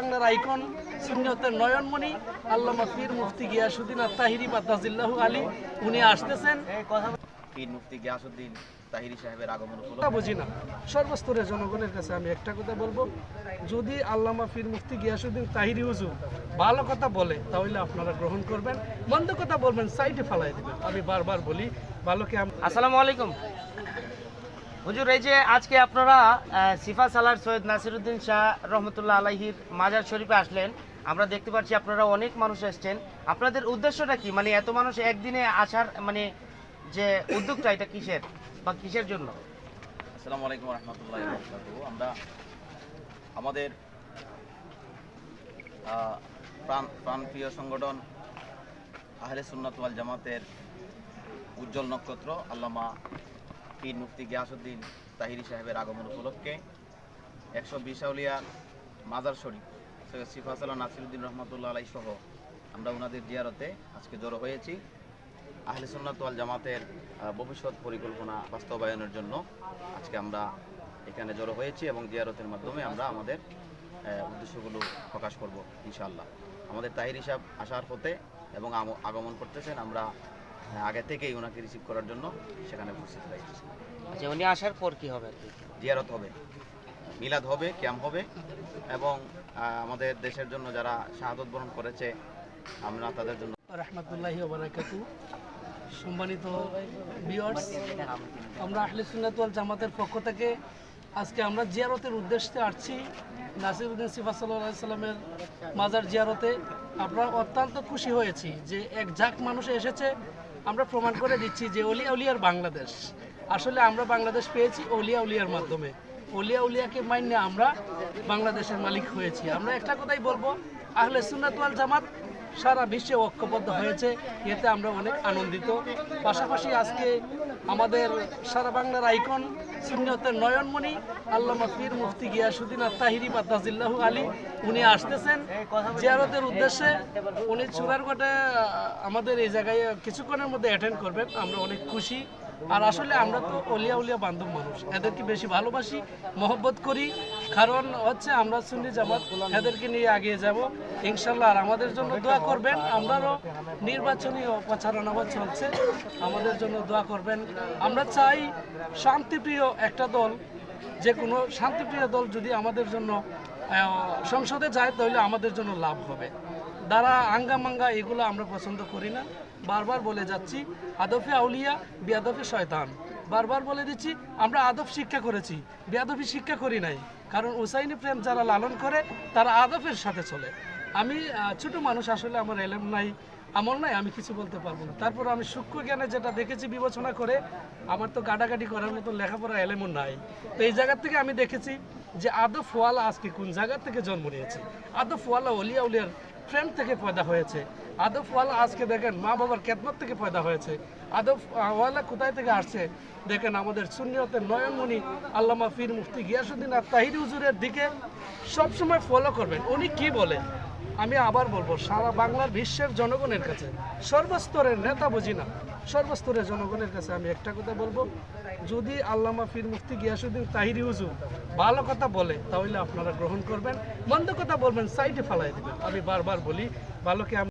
বাংলার আইকন সুন্নতের নয়নমণি আল্লামা পীর মুফতি গিয়াসুদ্দিন আর তাহিরি বাদাজিল্লাহু আলী উনি আসতেছেন। পীর মুফতি গিয়াসুদ্দিন তাহিরি সাহেবের আগমন বুঝি না। সর্বস্তরের জনগণের কাছে আমি একটা কথা বলব। যদি আল্লামা পীর মুফতি গিয়াসুদ্দিন তাহিরি হুজু ভালো কথা বলে তাহলে আপনারা গ্রহণ করবেন। মন্দ কথা বলবেন সাইডে ফালাই দিবেন। আমি বারবার বলি ভালোকে আসসালামু আলাইকুম। হুজুর, এই যে আজকে আপনারা সিফা সালার সৈয়দ নাসিরুদ্দিন শাহ রহমতুল্লাহ আলাহির মাজার শরীফে আসলেন। আমরা দেখতে পাচ্ছি আপনারা অনেক মানুষ এসছেন। আপনাদের উদ্দেশ্যটা কি? মানে এত মানুষ একদিনে আসার মানে যে উদ্যোগটা, এটা কিসের বা কিসের জন্য? আসসালামু আলাইকুম রহমতুল্লাহ আমরা আমাদের প্রাণ, প্রাণপ্রিয় সংগঠন আহলে সুন্নাত ওয়াল জামাতের উজ্জ্বল নক্ষত্র আল্লামা পীর মুফতি গিয়াসুদ্দিন তাহিরি সাহেবের আগমন উপলক্ষে একশো বিশ আউলিয়ার মাজার শরীফ সৈয়দ সিফাসাল্লাহ নাসিরুদ্দিন রহমতুল্লাহ আলাই সহ আমরা ওনাদের জিয়ারতে আজকে জড়ো হয়েছি। আহলে সুন্নাত জামাতের ভবিষ্যৎ পরিকল্পনা বাস্তবায়নের জন্য আজকে আমরা এখানে জড়ো হয়েছি এবং জিয়ারতের মাধ্যমে আমরা আমাদের উদ্দেশ্যগুলো প্রকাশ করব ইনশাআল্লাহ। আমাদের তাহির হিসাব আসার পথে এবং আগমন করতেছেন, আমরা আহ, আগে থেকেই ওনাকে রিসিভ করার জন্য সেখানে উপস্থিত রয়েছি যে উনি আসার পর কি হবে জিয়ারত হবে মিলাদ হবে ক্যাম্প হবে এবং আমাদের দেশের জন্য যারা শাহাদত বরণ করেছে আমরা তাদের জন্য রহমতুল্লাহি ওবারাকাতু সম্মানিত বিয়ার্স আমরা আহলে সুন্নাত ওয়াল জামাতের পক্ষ থেকে আজকে আমরা জিয়ারতের উদ্দেশ্যে আসছি। নাসিরুদ্দিন সিফা সাল্লাহ সাল্লামের মাজার জিয়ারতে। আমরা অত্যন্ত খুশি হয়েছি যে এক ঝাঁক মানুষ এসেছে। আমরা প্রমাণ করে দিচ্ছি যে অলিয়া উলিয়ার বাংলাদেশ। আসলে আমরা বাংলাদেশ পেয়েছি অলিয়া উলিয়ার মাধ্যমে। অলিয়া উলিয়াকে মান্য আমরা বাংলাদেশের মালিক হয়েছি। আমরা একটা কথাই বলব, আহলে সুন্নাত জামাত সারা বিশ্বে ঐক্যবদ্ধ হয়েছে, এতে আমরা অনেক আনন্দিত। পাশাপাশি আজকে আমাদের সারা বাংলার আইকন সুন্নতের নয়নমণি, আল্লামা পীর মুফতি গিয়াসুদ্দিন আর তাহিরি বাদাজিল্লাহু আলী, উনি আসতেছেন জিয়ারতের উদ্দেশ্যে। উনি চুরারগটে আমাদের এই জায়গায় কিছুক্ষণের মধ্যে অ্যাটেন্ড করবেন। আমরা অনেক খুশি। আর আসলে আমরা তো অলিয়া উলিয়া বান্ধব মানুষ। এদেরকে বেশি ভালোবাসি, মহব্বত করি। কারণ হচ্ছে আমরা সুন্নি জামাত, এদেরকে নিয়ে এগিয়ে যাব। ইনশাল্লাহ আর আমাদের জন্য দোয়া করবেন। আমরাও নির্বাচনী প্রচারণা চলছে। আমাদের জন্য দোয়া করবেন। আমরা চাই শান্তিপ্রিয় একটা দল, যে কোনো শান্তিপ্রিয় দল যদি আমাদের জন্য সংসদে যায়, তাহলে আমাদের জন্য লাভ হবে। দ্বারা আঙ্গা মাঙ্গা এগুলো আমরা পছন্দ করি না। বারবার বলে যাচ্ছি, আদফে আউলিয়া, বিয়াদফে শয়তান। বারবার বলে দিচ্ছি, আমরা আদব শিক্ষা করেছি, বিয়াদফি শিক্ষা করি নাই। কারণ উসাইনি প্রেম যারা লালন করে, তারা আদফের সাথে চলে। আমি ছোট মানুষ, আসলে আমার এলেম নাই, আমল নাই, আমি কিছু বলতে পারব না। তারপর আমি সূক্ষ্ম জ্ঞানে যেটা দেখেছি বিবেচনা করে, আমার তো গাডাগাডি করার মতো লেখাপড়া এলেমও নাই। তো এই জায়গার থেকে আমি দেখেছি যে আদব ফোয়ালা আজকে কোন জায়গা থেকে জন্ম নিয়েছে? আদব ফোয়ালা অলিয়া উলিয়ার ফ্রেন্ড থেকে পয়দা হয়েছে। আদব ওয়ালা আজকে দেখেন মা বাবার কেদমত থেকে পয়দা হয়েছে। আদব ওয়ালা কোথায় থেকে আসছে? দেখেন আমাদের সুনিয়তে নয়নমণি, আল্লামা ফির মুফতি গিয়াসুদ্দিন আর তাহির হুজুরের দিকে সবসময় ফলো করবেন। উনি কি বলেন? আমি আবার বলব, সারা বাংলার বিশ্বের জনগণের কাছে, সর্বস্তরের নেতা বুঝি না, সর্বস্তরের জনগণের কাছে আমি একটা কথা বলব, যদি আল্লামা ফির মুফতি গিয়াসুদ্দিন তাহিরি উজু ভালো কথা বলে, তাহলে আপনারা গ্রহণ করবেন, মন্দ কথা বলবেন, সাইডে ফালাই দেবেন। আমি বারবার বলি, ভালোকে